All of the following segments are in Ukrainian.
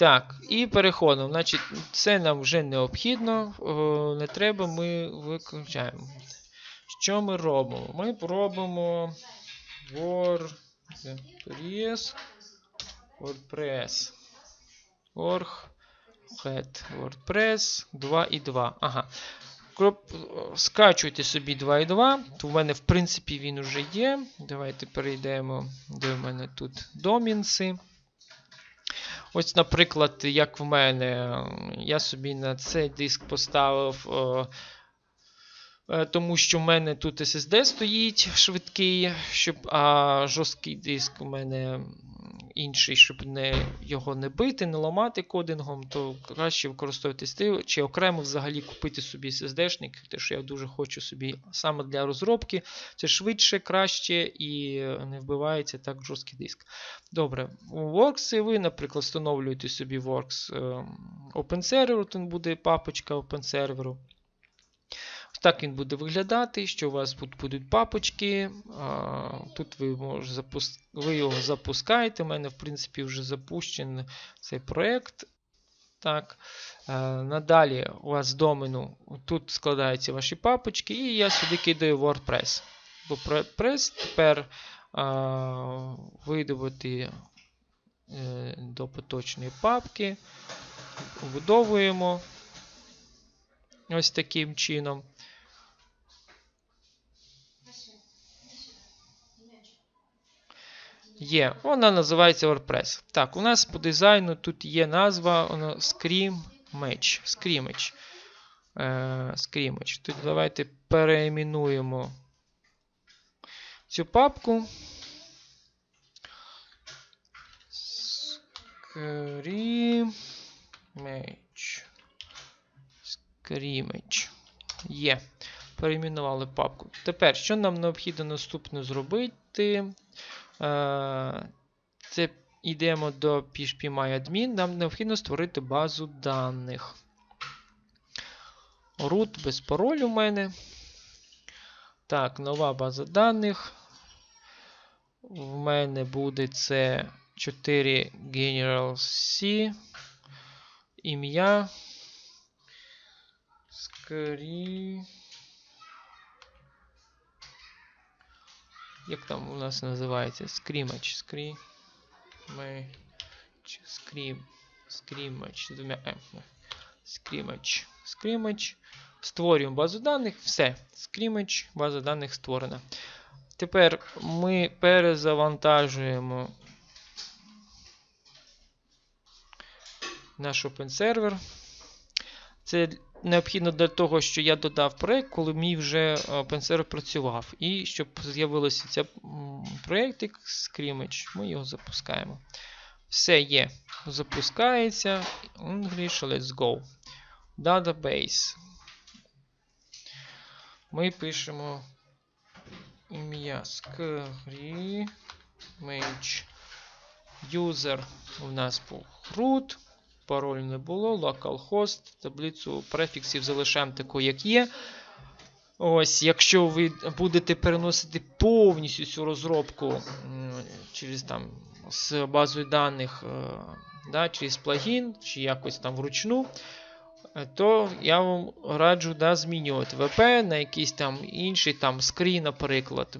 Так, і переходимо. Значить, це нам вже необхідно, о, не треба, ми виключаємо. Що ми робимо? Ми робимо WordPress. WordPress. Org. Head. WordPress 2.2. Ага. Скачуйте собі 2.2. То в мене, в принципі, він уже є. Давайте перейдемо, де в мене тут домінси. Ось, наприклад, як в мене, я собі на цей диск поставив, е, е, тому що в мене тут SSD стоїть швидкий, щоб, а жорсткий диск у мене інший, щоб не, його не бити, не ламати кодингом, то краще використовувати стил, чи окремо взагалі купити собі SSD-шник, те, що я дуже хочу собі саме для розробки. Це швидше, краще і не вбивається так жорсткий диск. Добре, у Works ви, наприклад, встановлюєте собі Works е, Open Server, тут буде папочка Open Server. Так він буде виглядати, що у вас тут будуть папочки. Тут ви, може, запуск... ви його запускаєте. У мене, в принципі, вже запущений цей проєкт. Так. е, Надалі у вас домену тут складаються ваші папочки, і я сюди кидаю WordPress. WordPress тепер видобути е, до поточної папки. Вбудовуємо ось таким чином. Є. Вона називається WordPress. Так, у нас по дизайну тут є назва воно Scream Match. Screamage. Е, Screamage. Тут давайте переіменуємо цю папку. Screamage. Screamage. Є. Перейменували папку. Тепер, що нам необхідно наступно зробити? Е, Це йдемо до PHP-MyAdmin. Нам необхідно створити базу даних. Root без паролю у мене. Так, нова база даних. В мене буде це 4 General C. Ім'я. Скрі. Як там у нас називається? Скрімач. Скрі. Скрім. Скрімач. З двома М. Скрімач. Скрімач. Створюємо базу даних. Все. Скрімач, база даних створена. Тепер ми перезавантажуємо наш Open Server. Це необхідно для того, що я додав проєкт, коли мій вже Open Server працював. І щоб з'явився цей проєктик Screamage, ми його запускаємо. Все є. Запускається. English, let's go. Database. Ми пишемо ім'я Screamage. User у нас був root. Пароль не було, localhost, таблицю префіксів залишаємо таку, як є. Ось, якщо ви будете переносити повністю цю розробку через там з базою даних, е, да, через плагін чи якось там вручну, е, то я вам раджу да, змінювати ВП на якийсь там інший там скрін, наприклад,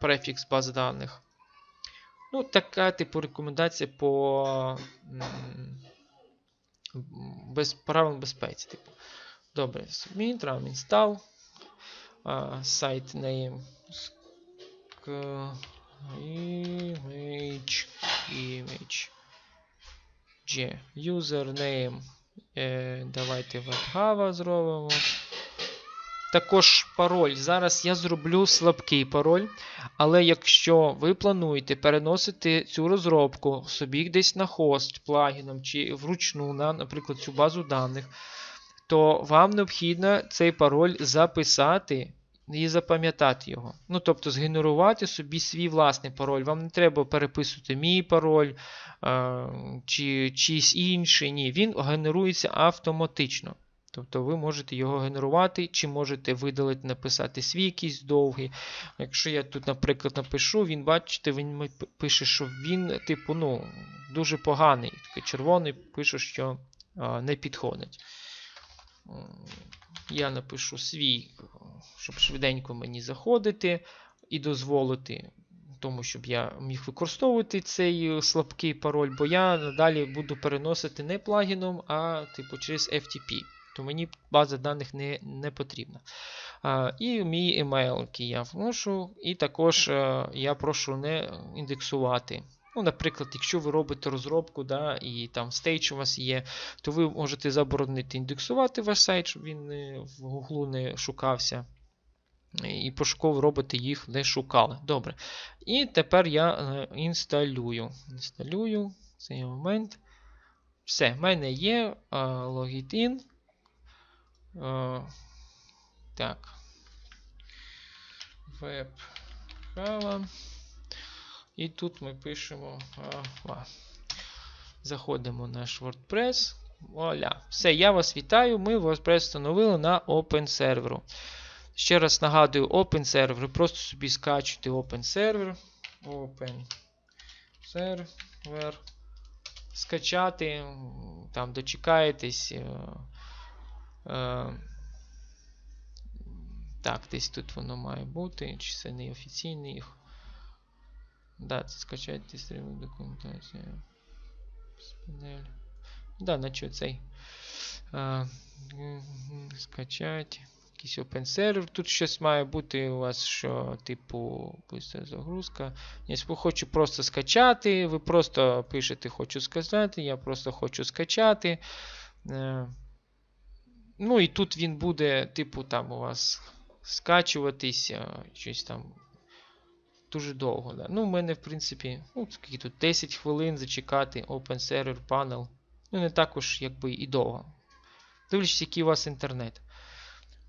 префікс баз даних. Ну, така типу рекомендація по без правил безпеці. Типу. Добре, submit, run install. Uh, site name. Image. Image. G. Username. Е, давайте WebHava зробимо. Також пароль. Зараз я зроблю слабкий пароль. Але якщо ви плануєте переносити цю розробку собі десь на хост плагіном чи вручну на, наприклад, цю базу даних, то вам необхідно цей пароль записати і запам'ятати його. Ну, тобто, згенерувати собі свій власний пароль. Вам не треба переписувати мій пароль е, чи чийсь інший. Ні, він генерується автоматично. Тобто ви можете його генерувати, чи можете видалити, написати свій якийсь довгий. Якщо я тут, наприклад, напишу, він, бачите, він пише, що він, типу, ну, дуже поганий. Такий червоний, пише, що а, не підходить. Я напишу свій, щоб швиденько мені заходити і дозволити тому, щоб я міг використовувати цей е, слабкий пароль, бо я надалі буду переносити не плагіном, а типу через FTP. То мені база даних не, не потрібна. А, і мій емейл, який я вношу, і також е, я прошу не індексувати. Ну, наприклад, якщо ви робите розробку, да, і там стейдж у вас є, то ви можете заборонити індексувати ваш сайт, щоб він в Google не шукався. І пошукові роботи їх не шукали. Добре. І тепер я е, інсталюю. Інсталюю цей момент. Все, в мене є е. Е, так. Web Java. І тут ми пишемо. Java. Заходимо в наш WordPress. Вуаля. Все, я вас вітаю. Ми WordPress встановили на Open серверу. Ще раз нагадую, Open Server. Просто собі скачуєте Open Server. Open Server. Скачати. Там дочекаєтесь. Е, е, Так, десь тут воно має бути. Чи це не офіційний їх. Да, це скачайте стрімну документацію. Спинель. Да, на що цей. Е, Скачати. Якийсь open сервер. Тут щось має бути у вас, що, типу, быстра загрузка. Якщо хочу просто скачати, ви просто пишете хочу сказати, я просто хочу скачати. Ну і тут він буде, типу, там у вас скачуватись, е, щось там дуже довго. Да. Ну, в мене, в принципі, ну, скільки тут 10 хвилин зачекати Open Server Panel. Ну, не також, якби, і довго. Дивлячись, який у вас інтернет.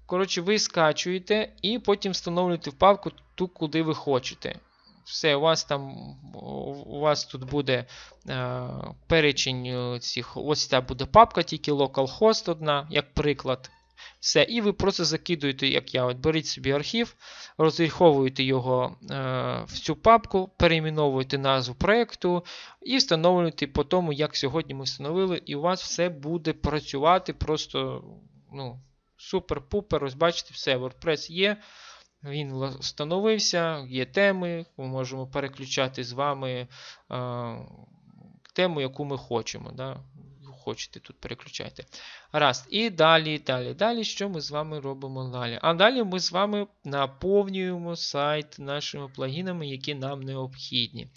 Коротше, ви скачуєте і потім встановлюєте в папку ту, куди ви хочете. Все, у вас там у вас тут буде е, перечень е, цих. Ось ця буде папка, тільки localhost одна, як приклад. Все. І ви просто закидуєте, як я, от беріть собі архів, розраховуєте його е, в цю папку, перейменовуєте назву проєкту і встановлюєте по тому, як сьогодні ми встановили, і у вас все буде працювати просто ну, супер-пупер. Ось бачите, все, WordPress є. Він встановився, є теми, ми можемо переключати з вами е, тему, яку ми хочемо. Да? Хочете тут переключайте. Раз. І далі, далі, далі, що ми з вами робимо далі? А далі ми з вами наповнюємо сайт нашими плагінами, які нам необхідні.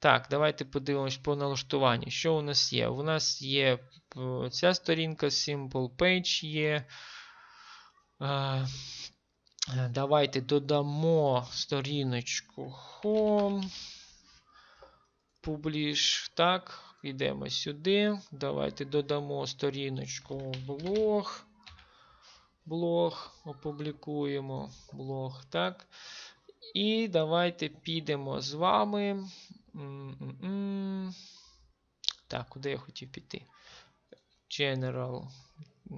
Так, давайте подивимось по налаштуванню. Що у нас є? У нас є е, ця сторінка, Simple Page є. Е, Давайте додамо сторіночку Home. Publish. Так, йдемо сюди. Давайте додамо сторіночку блог. Блог. Опублікуємо блог. Так. І давайте підемо з вами. М-м-м. Так, куди я хотів піти? General. е,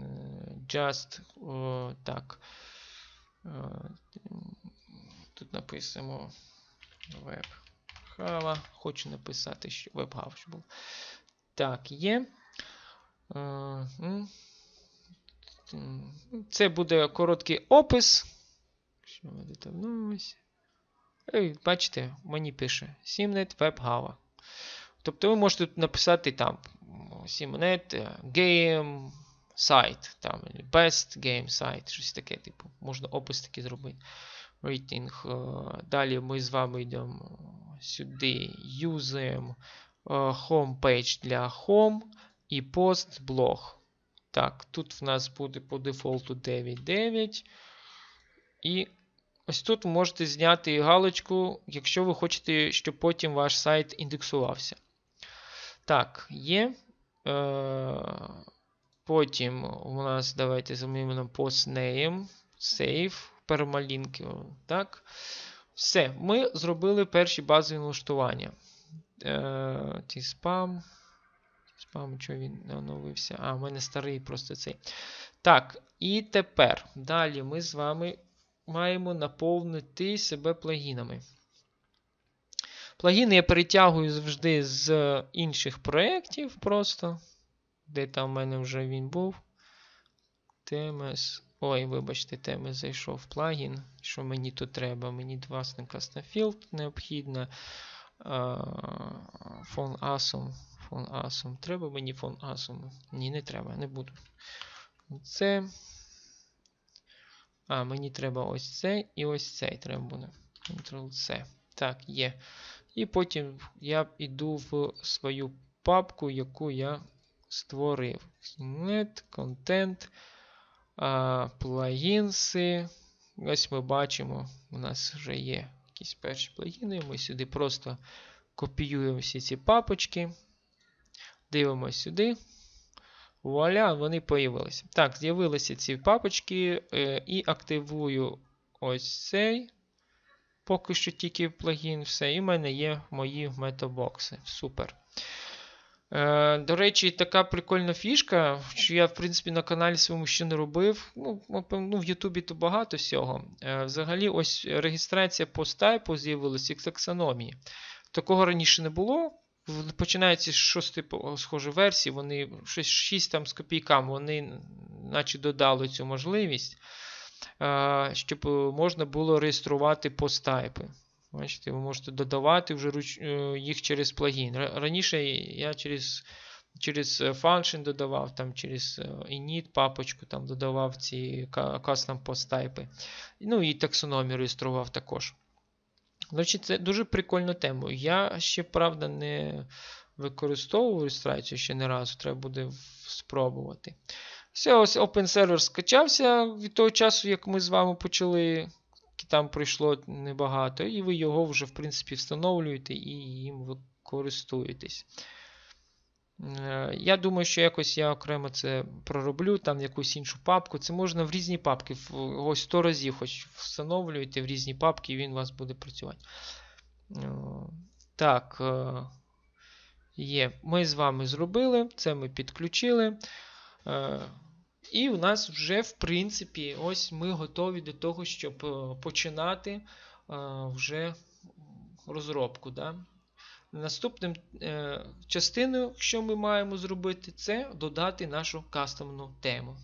Just. о, так. Е, Тут написано WebHava. Хочу написати, що щоб було. Так, є. Е, Це буде короткий опис. Що ми доторкнулися? Ей, Бачите, мені пише Simnet WebHava. Тобто ви можете написати там Simnet е, Game сайт, там, Best Game сайт, щось таке, типу, можна опис такий зробити. Рейтинг. е, Далі ми з вами йдемо сюди, юзаємо е, homepage для home і post блог. Так, тут в нас буде по дефолту 9.9. І ось тут ви можете зняти галочку, якщо ви хочете, щоб потім ваш сайт індексувався. Так, є. Е, Потім у нас давайте замінимо postname, save, пермалінки. Так. Все, ми зробили перші базові налаштування. Е, спам. Спам, що він не оновився. А, в мене старий просто цей. Так, і тепер далі ми з вами маємо наповнити себе плагінами. Плагіни я перетягую завжди з інших проєктів просто. Де там в мене вже він був. TMS. Ой, вибачте, TMS зайшов плагін. Що мені тут треба? Мені власне custom field необхідно. Фон Asum. Фон Asum. Треба мені фон Asum? Ні, не треба, не буду. Це. А, мені треба ось цей і ось цей треба буде. Ctrl-C. Так, є. І потім я йду в свою папку, яку я створив. Net, контент, плагінси. Ось ми бачимо, у нас вже є якісь перші плагіни. Ми сюди просто копіюємо всі ці папочки. Дивимося сюди. Вуаля, вони появилися. Так, з'явилися ці папочки. е, і активую ось цей. Поки що тільки плагін, все. І в мене є мої метабокси. Супер. Е, до речі, така прикольна фішка, що я, в принципі, на каналі своєму ще не робив. Ну, ну В Ютубі то багато всього. Е, взагалі, ось реєстрація по стайпу з'явилася як таксономії. Такого раніше не було. Починається з шостої по- схоже версії, вони щось 6 там з копійками, вони наче додали цю можливість, е, щоб можна було реєструвати постайпи. Бачите, ви можете додавати вже е, їх через плагін. Раніше я через, через е, function додавав, там через е, init папочку там додавав ці custom постайпи. Ну і таксономію реєстрував також. Речі, це дуже прикольна тема. Я ще, правда, не використовував реєстрацію ще не разу, треба буде спробувати. Все, ось Open Server скачався від того часу, як ми з вами почали. Там пройшло небагато, і ви його вже, в принципі, встановлюєте і їм користуєтесь. Е, Я думаю, що якось я окремо це пророблю, там якусь іншу папку. Це можна в різні папки. Ось 100 разів хоч встановлюєте в різні папки, і він у вас буде працювати. Е, Так. е, Є. Ми з вами зробили, це ми підключили. І у нас вже, в принципі, ось ми готові до того, щоб е, починати е, вже розробку. Да? Наступним е, частиною, що ми маємо зробити, це додати нашу кастомну тему.